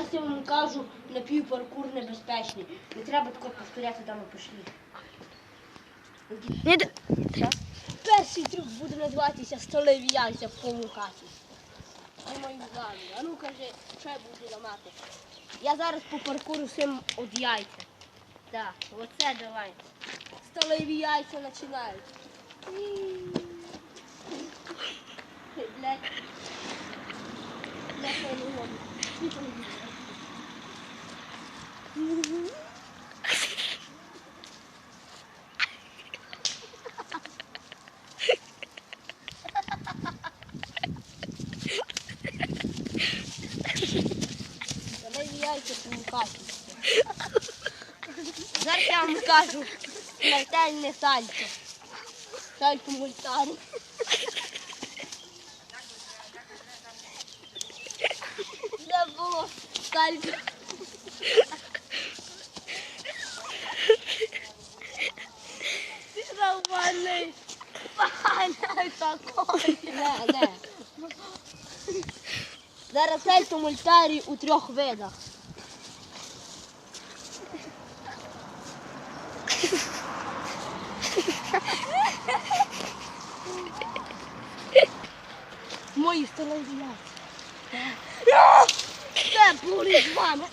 Зараз я вам кажу, напівпаркур небезпечний. Не треба тако повторяти там пішли. Не Перший трюк буде називатися сталеві яйця в помукаті. А ну кажи, що я буду ламати. Я зараз по паркуру всім од яйця. Так, оце давай. Сталеві яйця починають. Блядь. Блядь, я не можу. Сталеві яйця. Зараз я вам скажу смертельне сальто. Сальто мультарі. Це було сальто. Ти нормальний. Паня такой. Не, не. Зараз сальто мультарі у трьох видах. Мої столові яйця. Це були з вами.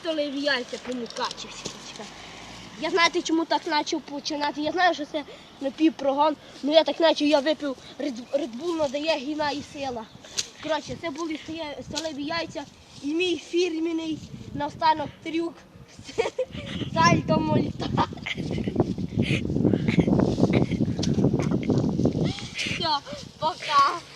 Столові яйця помукачився. Я знаєте, чому так почав починати? Я знаю, що це напівпрогон, але я так почав, я випив Bull надає гіна і сила. Коротше, це були сталеві яйця і мій фірміний наостанок трюк. Сальто мульта. Все, пока.